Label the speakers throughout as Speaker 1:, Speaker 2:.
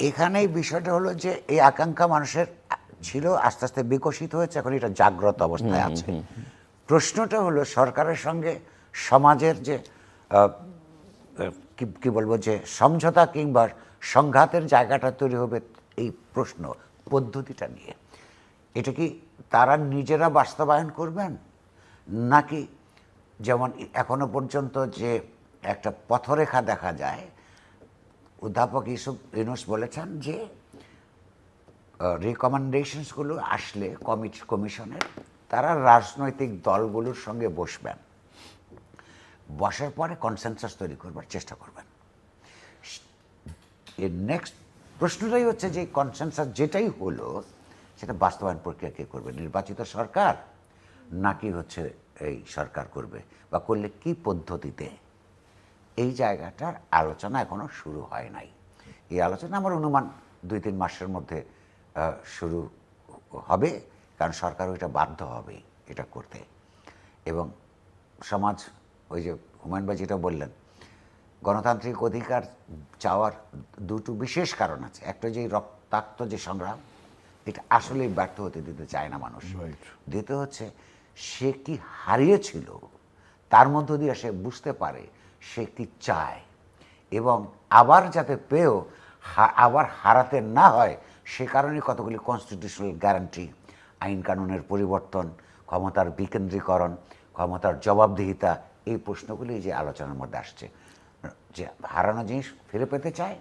Speaker 1: এখানেই বিষয়টা হলো যে এই আকাঙ্ক্ষা মানুষের ছিল আস্তে আস্তে বিকশিত হয়েছে এখন এটা জাগ্রত অবস্থায় আছে। প্রশ্নটা হলো সরকারের সঙ্গে সমাজের যে কি কি বলব যে সমঝোতা কিংবা সংঘাতের জায়গাটা তৈরি হবে এই প্রশ্ন পদ্ধতিটা নিয়ে। এটা কি তারা নিজেরা বাস্তবায়ন করবেন? নাকি যেমন এখনও পর্যন্ত যে একটা পথরেখা দেখা যায় অধ্যাপক ইসুফ ইউনুস বলেছেন যে রিকমেন্ডেশনসগুলো আসলে কমিটি কমিশনের তারা রাজনৈতিক দলগুলোর সঙ্গে বসবেন। বসার পরে কনসেনসাস তৈরি করবার চেষ্টা করবেন। এর নেক্সট প্রশ্নটাই হচ্ছে যে কনসেনসাস যেটাই হলো, সেটা বাস্তবায়ন প্রক্রিয়া কে করবে? নির্বাচিত সরকার নাকি হচ্ছে এই সরকার করবে? বা করলে কি পদ্ধতিতে এই জায়গাটার আলোচনা এখনও শুরু হয় নাই। এই আলোচনা আমার অনুমান দুই তিন মাসের মধ্যে শুরু হবে কারণ সরকার ওইটা বাধ্য হবে এটা করতে। এবং সমাজ ওই যে হুমায়ুন ভাই যেটা বললেন গণতান্ত্রিক অধিকার চাওয়ার দুটো বিশেষ কারণ আছে। একটা যে রক্তাক্ত যে সংগ্রাম এটা আসলেই ব্যর্থ হতে দিতে চায় না মানুষ. দ্বিতীয় হচ্ছে সে কি হারিয়েছিল তার মধ্য দিয়ে সে বুঝতে পারে সে কি চায়। এবং আবার যাতে পেয়েও আবার হারাতে না হয়, সে কারণে কতগুলি কনস্টিটিউশনাল গ্যারান্টি আইন কানুনের পরিবর্তন, ক্ষমতার বিকেন্দ্রীকরণ, ক্ষমতার জবাবদিহিতা, এই প্রশ্নগুলি যে আলোচনার মধ্যে আসছে। যে হারানো জিনিস ফিরে পেতে চায়,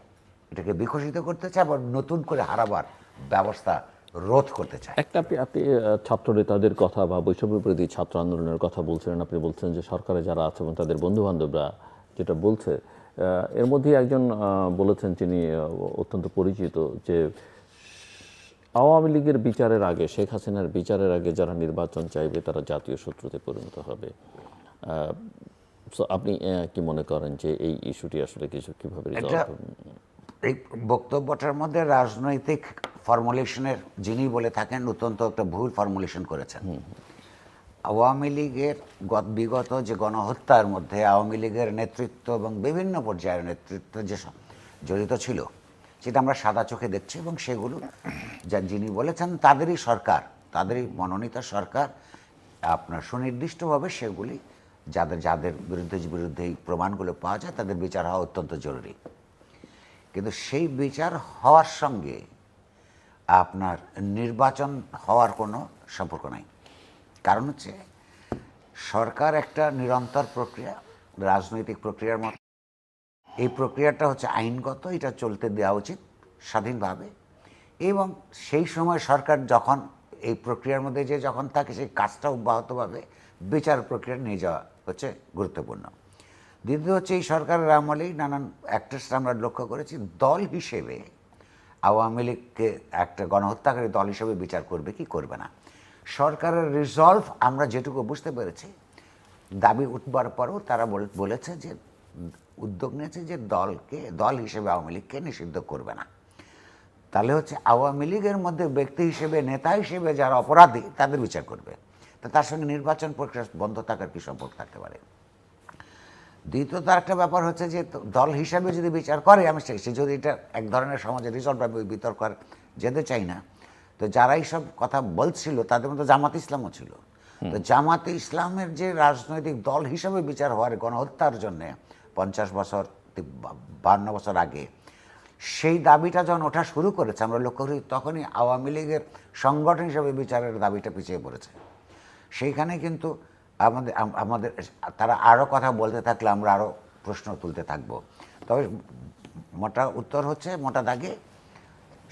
Speaker 1: এটাকে বিকশিত করতে চায়, আবার নতুন করে হারাবার ব্যবস্থা রোধ করতে চায়।
Speaker 2: একটা আপনি আপনি ছাত্র নেতাদের কথা বা বৈষম্য বিরোধী ছাত্র আন্দোলনের কথা বলছিলেন। আপনি বলছেন যে সরকারে যারা আছে এবং তাদের বন্ধু বান্ধবরা যেটা বলছে এর মধ্যে একজন বলেছেন তিনি অত্যন্ত পরিচিত যে আওয়ামী লীগের বিচারের আগে শেখ হাসিনার বিচারের আগে যারা নির্বাচন চাইবে তারা জাতীয় শত্রুতে পরিণত হবে। so আপনি কি মনে করেন যে এই ইস্যুটি আসলে কিছু কীভাবে?
Speaker 1: এই বক্তব্যটার মধ্যে রাজনৈতিক ফর্মুলেশনের যিনি বলে থাকেন অত্যন্ত একটা ভুল ফর্মুলেশন করেছেন। আওয়ামী লীগের গত- বিগত যে গণহত্যার মধ্যে আওয়ামী লীগের নেতৃত্ব এবং বিভিন্ন পর্যায়ের নেতৃত্ব যে জড়িত ছিল সেটা আমরা সাদা চোখে দেখছি এবং সেগুলো যা যিনি বলেছেন তাদেরই সরকার তাদেরই মনোনীত সরকার আপনার সুনির্দিষ্টভাবে সেগুলি যাদের যাদের বিরুদ্ধে বিরুদ্ধে এই প্রমাণগুলো পাওয়া যায় তাদের বিচার হওয়া অত্যন্ত জরুরি। কিন্তু সেই বিচার হওয়ার সঙ্গে আপনার নির্বাচন হওয়ার কোনো সম্পর্ক নাই। কারণ হচ্ছে সরকার একটা নিরন্তর প্রক্রিয়া, রাজনৈতিক প্রক্রিয়ার মতো। এই প্রক্রিয়াটা হচ্ছে আইনগত, এটা চলতে দেওয়া উচিত স্বাধীনভাবে। এবং সেই সময় সরকার যখন এই প্রক্রিয়ার মধ্যে যে যখন থাকে সেই কাজটা অব্যাহতভাবে বিচার প্রক্রিয়া নিয়ে যাওয়া হচ্ছে গুরুত্বপূর্ণ। দ্বিতীয় হচ্ছে এই সরকারের আমলেই নানান অ্যাক্টার্স আমরা লক্ষ্য করেছি, দল হিসেবে আওয়ামী লীগকে একটা গণহত্যাকারী দল হিসেবে বিচার করবে, কি করবে না? সরকারের রিজলভ আমরা যেটুকু বুঝতে পেরেছি, দাবি উঠবার পরেও তারা বল- বলেছে যে, উদ্যোগ নিয়েছে যে দলকে, দল হিসেবে আওয়ামী লীগকে নিষিদ্ধ করবে না। তাহলে হচ্ছে আওয়ামী লীগের মধ্যে ব্যক্তি হিসেবে, নেতা হিসেবে যারা অপরাধী, তাদের বিচার করবে। তা তার সঙ্গে নির্বাচন প্রক্রিয়া বন্ধ থাকার কি সম্পর্ক থাকতে পারে? দ্বিতীয়ত একটা ব্যাপার হচ্ছে যে দল হিসাবে যদি বিচার করে আমি সে যদি এটা এক ধরনের সমাজে রিজল্ট হবে বিতর্ক আর যেতে চাই না তো যারা এইসব কথা বলছিল তাদের মধ্যে জামাত ইসলামও ছিল। তো জামাতে ইসলামের যে রাজনৈতিক দল হিসাবে বিচার হওয়ার গণহত্যার জন্যে পঞ্চাশ বছর বান্ন বছর আগে সেই দাবিটা যখন ওঠা শুরু করেছে আমরা লক্ষ্য করি তখনই আওয়ামী লীগের সংগঠন হিসাবে বিচারের দাবিটা পিছিয়ে পড়েছে। সেইখানে কিন্তু আমাদের আমাদের তারা আরও কথা বলতে থাকলে আমরা আরও প্রশ্ন তুলতে থাকব। তবে মোটা উত্তর হচ্ছে মোটা দাগে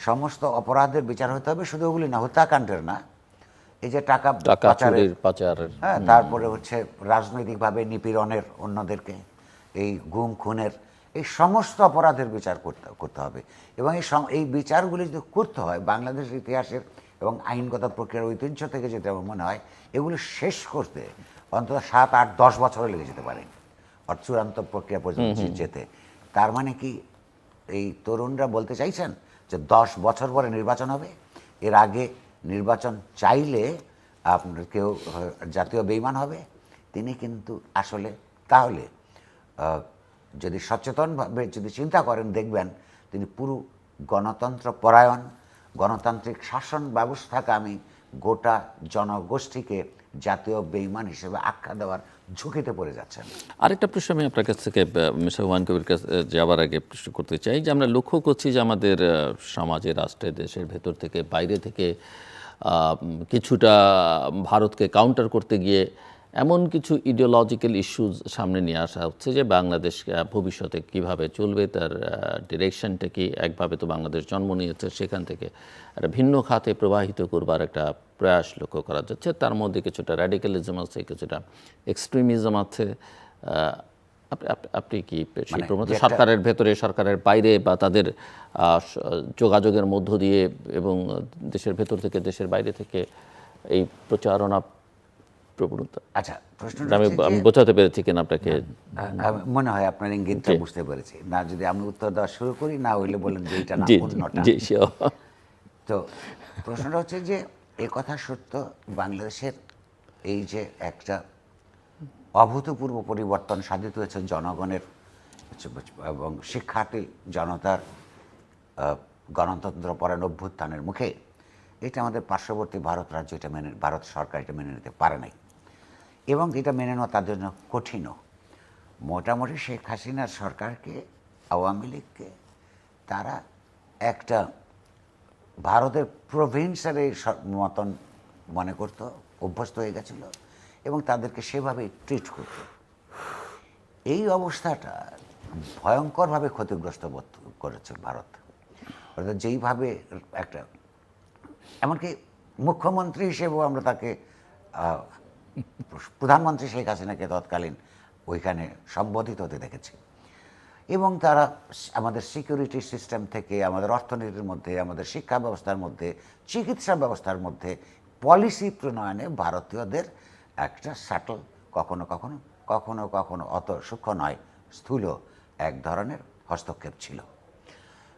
Speaker 1: সমস্ত অপরাধের বিচার হতে হবে শুধু ওগুলি না হত্যাকাণ্ডের না। এই যে টাকা পাচারের
Speaker 2: চুরির পাচারের
Speaker 1: হ্যাঁ তারপরে হচ্ছে রাজনৈতিকভাবে নিপীড়নের অন্যদেরকে এই গুম খুনের এই সমস্ত অপরাধের বিচার করতে করতে হবে। এবং এই এই বিচারগুলি যদি করতে হয় বাংলাদেশের ইতিহাসের এবং আইনগত প্রক্রিয়ার ঐতিহ্য থেকে যেটা আমার মনে হয় এগুলো শেষ করতে অন্তত সাত আট দশ বছরও লেগে যেতে পারে। আর চূড়ান্ত প্রক্রিয়া পর্যন্ত যেতে। তার মানে কি এই তরুণরা বলতে চাইছেন যে দশ বছর পরে নির্বাচন হবে। এর আগে নির্বাচন চাইলে আপনার কেউ জাতীয় বেইমান হবে। তিনি কিন্তু আসলে তাহলে যদি সচেতনভাবে যদি চিন্তা করেন দেখবেন তিনি পুরো গণতন্ত্র পরায়ণ গণতান্ত্রিক শাসন ব্যবস্থাকে আমি গোটা জনগোষ্ঠীকে জাতীয় বেইমান হিসেবে আখ্যা দেওয়ার ঝুঁকিতে পড়ে যাচ্ছেন।
Speaker 2: আরেকটা প্রশ্ন আমি আপনার কাছ থেকে মিস্টার হুমায়ুন কবির কাছে যাওয়ার আগে প্রশ্ন করতে চাই যে আমরা লক্ষ্য করছি যে আমাদের সমাজে, রাষ্ট্রে, দেশের ভেতর থেকে, বাইরে থেকে কিছুটা ভারতকে কাউন্টার করতে গিয়ে এমন কিছু ইডিওলজিক্যাল ইস্যুজ সামনে নিয়ে আসা হচ্ছে যে বাংলাদেশ ভবিষ্যতে কীভাবে চলবে তার ডিরেকশনটা কি? একভাবে তো বাংলাদেশ জন্ম নিয়েছে সেখান থেকে একটা ভিন্ন খাতে প্রবাহিত করবার একটা প্রয়াস লক্ষ্য করা যাচ্ছে। তার মধ্যে কিছুটা র্যাডিক্যালিজম আছে কিছুটা এক্সট্রিমিজম আছে। আপনি কি
Speaker 1: মানে
Speaker 2: সরকারের ভেতরে সরকারের বাইরে বা তাদের যোগাযোগের মধ্য দিয়ে এবং দেশের ভেতর থেকে দেশের বাইরে থেকে এই প্রচারণা প্রবণতা।
Speaker 1: আচ্ছা প্রশ্নটা
Speaker 2: আমি আমি বোঝাতে পেরেছি কিনা আপনাকে।
Speaker 1: মনে হয় আপনার ইঙ্গিতটা বুঝতে পেরেছি। না যদি আমি উত্তর দেওয়া শুরু করি না হইলে বলেন যে এটা না অন্যটা। তো প্রশ্নটা হচ্ছে যে এ কথা সত্য বাংলাদেশের এই যে একটা অভূতপূর্ব পরিবর্তন সাধিত হয়েছে জনগণের এবং শিক্ষার্থী জনতার গণতন্ত্র পরায়ণ অভ্যুত্থানের মুখে এটা আমাদের পার্শ্ববর্তী ভারত রাজ্য এটা মেনে ভারত সরকার এটা মেনে নিতে পারে নাই। এবং এটা মেনে নেওয়া তাদের জন্য কঠিনও। মোটামুটি শেখ হাসিনার সরকারকে, আওয়ামী লীগকে, তারা একটা ভারতের প্রভিন্সের মতন মনে করত, অভ্যস্ত হয়ে গেছিল এবং তাদেরকে সেভাবে ট্রিট করত। এই অবস্থাটা ভয়ঙ্করভাবে ক্ষতিগ্রস্ত বোধ করেছে ভারত। অর্থাৎ যেইভাবে একটা, এমনকি মুখ্যমন্ত্রী হিসেবেও আমরা তাকে প্রধানমন্ত্রী শেখ হাসিনাকে তৎকালীন ওইখানে সম্বোধিত হতে দেখেছি। এবং তারা আমাদের সিকিউরিটি সিস্টেম থেকে, আমাদের অর্থনীতির মধ্যে, আমাদের শিক্ষা ব্যবস্থার মধ্যে, চিকিৎসা ব্যবস্থার মধ্যে পলিসি প্রণয়নে ভারতীয়দের একটা স্যাটল কখনো কখনো কখনো কখনো অত সূক্ষ্ম নয়, স্থূল এক ধরনের হস্তক্ষেপ ছিল।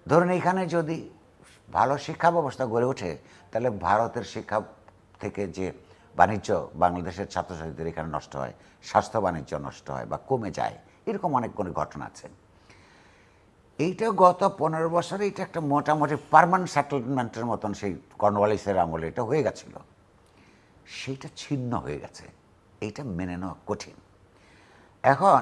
Speaker 1: ধরুন এখানে যদি ভালো শিক্ষা ব্যবস্থা গড়ে ওঠে, তাহলে ভারতের শিক্ষা থেকে যে বাণিজ্য বাংলাদেশের ছাত্রছাত্রীদের এখানে নষ্ট হয়, স্বাস্থ্য বাণিজ্য নষ্ট হয় বা কমে যায়, এরকম অনেকগুলো ঘটনা আছে। এইটা গত পনেরো বছরে এটা একটা মোটামুটি পারমানেন্ট সেটেলমেন্টের মতন সেই কর্নওয়ালিসের আমলে এটা হয়ে গেছিল। সেইটা ছিন্ন হয়ে গেছে। এইটা মেনে নেওয়া কঠিন। এখন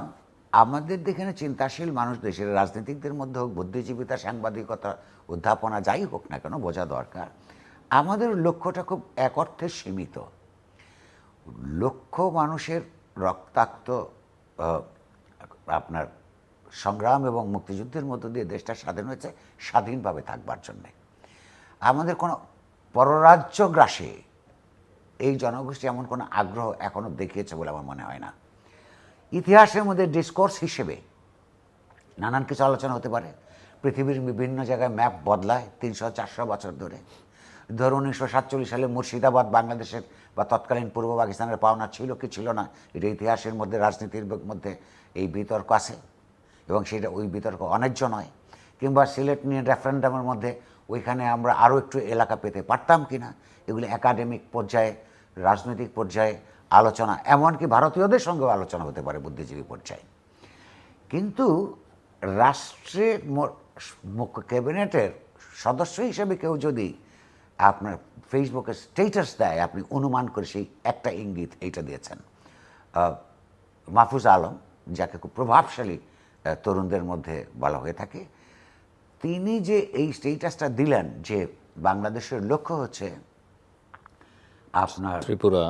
Speaker 1: আমাদের এখানে চিন্তাশীল মানুষ, দেশের রাজনীতিকদের মধ্যে হোক, বুদ্ধিজীবিতা, সাংবাদিকতা উদ্যাপনা যাই হোক না কেন, বোঝা দরকার। আমাদের লক্ষ্যটা খুব এক অর্থে সীমিত। লক্ষ্য মানুষের রক্তাক্ত আপনার সংগ্রাম এবং মুক্তিযুদ্ধের মধ্য দিয়ে দেশটা স্বাধীন হয়েছে, স্বাধীনভাবে থাকবার জন্যে। আমাদের কোনো পররাজ্য গ্রাসে এই জনগোষ্ঠী এমন কোনো আগ্রহ এখনও দেখিয়েছে বলে আমার মনে হয় না। ইতিহাসের মধ্যে ডিসকোর্স হিসেবে নানান কিছু আলোচনা হতে পারে। পৃথিবীর বিভিন্ন জায়গায় ম্যাপ বদলায় তিনশো চারশো বছর ধরে। ধরুন উনিশশো সাতচল্লিশ সালে মুর্শিদাবাদ বাংলাদেশের বা তৎকালীন পূর্ব পাকিস্তানের পাওনা ছিল কি ছিল না, এটা ইতিহাসের মধ্যে, রাজনীতির মধ্যে এই বিতর্ক আছে। এবং সেটা ওই বিতর্ক অন্যায্য নয়। কিংবা সিলেট নিয়ে রেফারেন্ডামের মধ্যে ওইখানে আমরা আরও একটু এলাকা পেতে পারতাম কি না, এগুলি একাডেমিক পর্যায়ে, রাজনৈতিক পর্যায়ে আলোচনা, এমনকি ভারতীয়দের সঙ্গেও আলোচনা হতে পারে বুদ্ধিজীবী পর্যায়ে। কিন্তু রাষ্ট্রের ক্যাবিনেটের সদস্য হিসেবে কেউ যদি আপনার ফেসবুকে স্টেটাস দেয় আপনি অনুমান করে সেই একটা ইঙ্গিত এইটা দিয়েছেন। মাহফুজ আলম যাকে খুব প্রভাবশালী তরুণদের মধ্যে বলা হয়ে থাকে তিনি যে এই স্টেটাসটা দিলেন যে বাংলাদেশের লক্ষ্য হচ্ছে আপনার
Speaker 2: ত্রিপুরা।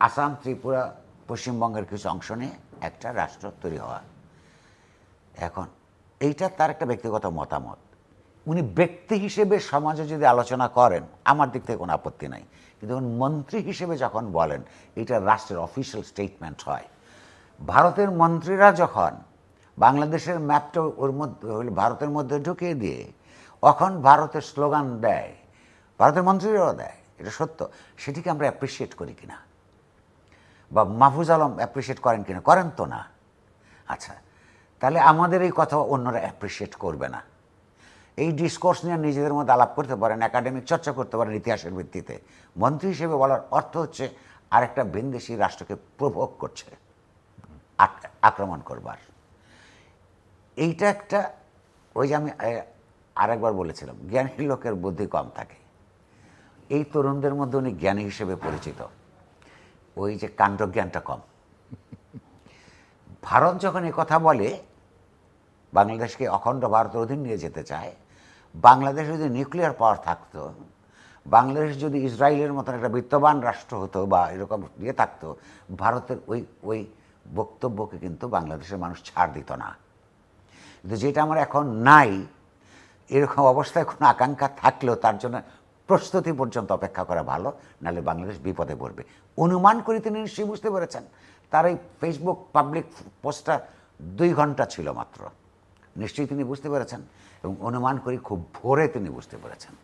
Speaker 1: আসাম ত্রিপুরা পশ্চিমবঙ্গের কিছু অংশ নিয়ে একটা রাষ্ট্র তৈরি হওয়া। এখন এইটা তার একটা ব্যক্তিগত মতামত। উনি ব্যক্তি হিসেবে সমাজে যদি আলোচনা করেন, আমার দিক থেকে কোনো আপত্তি নাই। কিন্তু মন্ত্রী হিসেবে যখন বলেন, এটা রাষ্ট্রের অফিসিয়াল স্টেটমেন্ট হয়। ভারতের মন্ত্রীরা যখন বাংলাদেশের ম্যাপটা ওর মধ্যে ভারতের মধ্যে ঢুকিয়ে দিয়ে তখন ভারতের স্লোগান দেয়, ভারতের মন্ত্রীরাও দেয়, এটা সত্য, সেটিকে আমরা অ্যাপ্রিসিয়েট করি কিনা? বা মাহফুজ আলম অ্যাপ্রিসিয়েট করেন কিনা? করেন তো না। আচ্ছা তাহলে আমাদের এই কথা অন্যরা অ্যাপ্রিসিয়েট করবে না। এই ডিসকোর্স নিয়ে নিজেদের মধ্যে আলাপ করতে পারেন একাডেমিক চর্চা করতে পারেন ইতিহাসের ভিত্তিতে। মন্ত্রী হিসেবে বলার অর্থ হচ্ছে আরেকটা ভিনদেশি রাষ্ট্রকে প্রভোগ করছে আক্রমণ করবার। এইটা একটা, ওই যে আমি আরেকবার বলেছিলাম জ্ঞানী লোকের বুদ্ধি কম থাকে। এই তরুণদের মধ্যে উনি জ্ঞানী হিসেবে পরিচিত। ওই যে কাণ্ডজ্ঞানটা কম। ভারত যখন কথা বলে, বাংলাদেশকে অখণ্ড ভারতের অধীন নিয়ে যেতে চায় বাংলাদেশে যদি নিউক্লিয়ার পাওয়ার থাকতো, বাংলাদেশ যদি ইসরায়েলের মতন একটা বিত্তবান রাষ্ট্র হতো বা এরকম ইয়ে থাকতো, ভারতের ওই ওই বক্তব্যকে কিন্তু বাংলাদেশের মানুষ ছাড় দিত না। কিন্তু যেটা আমার এখন নাই, এরকম অবস্থায় কোনো আকাঙ্ক্ষা থাকলেও তার জন্য প্রস্তুতি পর্যন্ত অপেক্ষা করা ভালো, নাহলে বাংলাদেশ বিপদে পড়বে। অনুমান করে তিনি নিশ্চয়ই বুঝতে পেরেছেন। তার এই ফেসবুক পাবলিক পোস্টটা দুই ঘণ্টা ছিল মাত্র। নিশ্চয়ই তিনি বুঝতে পেরেছেন এবং অনুমান করি খুব ভোরে তিনি বুঝতে পেরেছেন।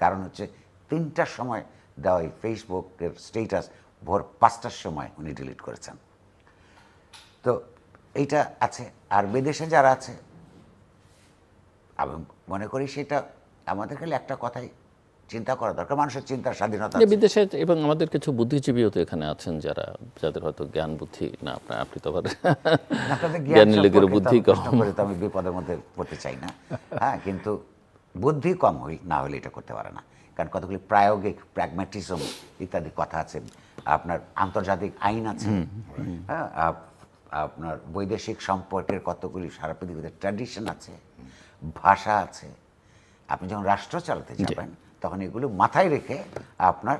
Speaker 1: কারণ হচ্ছে তিনটার সময় দেওয়া এই ফেসবুকের স্টেটাস ভোর পাঁচটার সময় উনি ডিলিট করেছেন। তো এইটা আছে, আর বিদেশে যারা আছে, আমি মনে করি সেটা আমাদের খালি একটা কথাই চিন্তা করা দরকার মানুষের চিন্তার স্বাধীনতা
Speaker 2: বিদেশে এবং আমাদের কিছু বুদ্ধিজীবীও তো এখানে আছেন যারা যাদের হয়তো জ্ঞান বুদ্ধি না আপনার আপনি তো আবার জ্ঞানী লোকের বুদ্ধি
Speaker 1: আমি
Speaker 2: কম।
Speaker 1: আমি বিপদের মধ্যে পড়তে চাই না। হ্যাঁ কিন্তু বুদ্ধি কম হই না হলে এটা করতে পারে না। কারণ কতগুলি প্রায়োগিক প্র্যাগম্যাটিজম ইত্যাদি কথা আছে আপনার আন্তর্জাতিক আইন আছে হ্যাঁ আপনার বৈদেশিক সম্পর্কের কতগুলি সারা পৃথিবীতে ট্র্যাডিশন আছে ভাষা আছে। আপনি যখন রাষ্ট্র চালাতে যাবেন তখন এগুলো মাথায় রেখে আপনার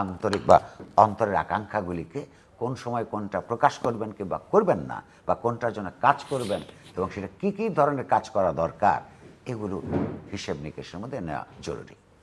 Speaker 1: আন্তরিক বা অন্তরের আকাঙ্ক্ষাগুলিকে কোন সময় কোনটা প্রকাশ করবেন কিংবা করবেন না বা কোনটার জন্য কাজ করবেন এবং সেটা কি কি ধরনের কাজ করা দরকার, এগুলো হিসেব নিকেশের মধ্যে নেওয়া জরুরি।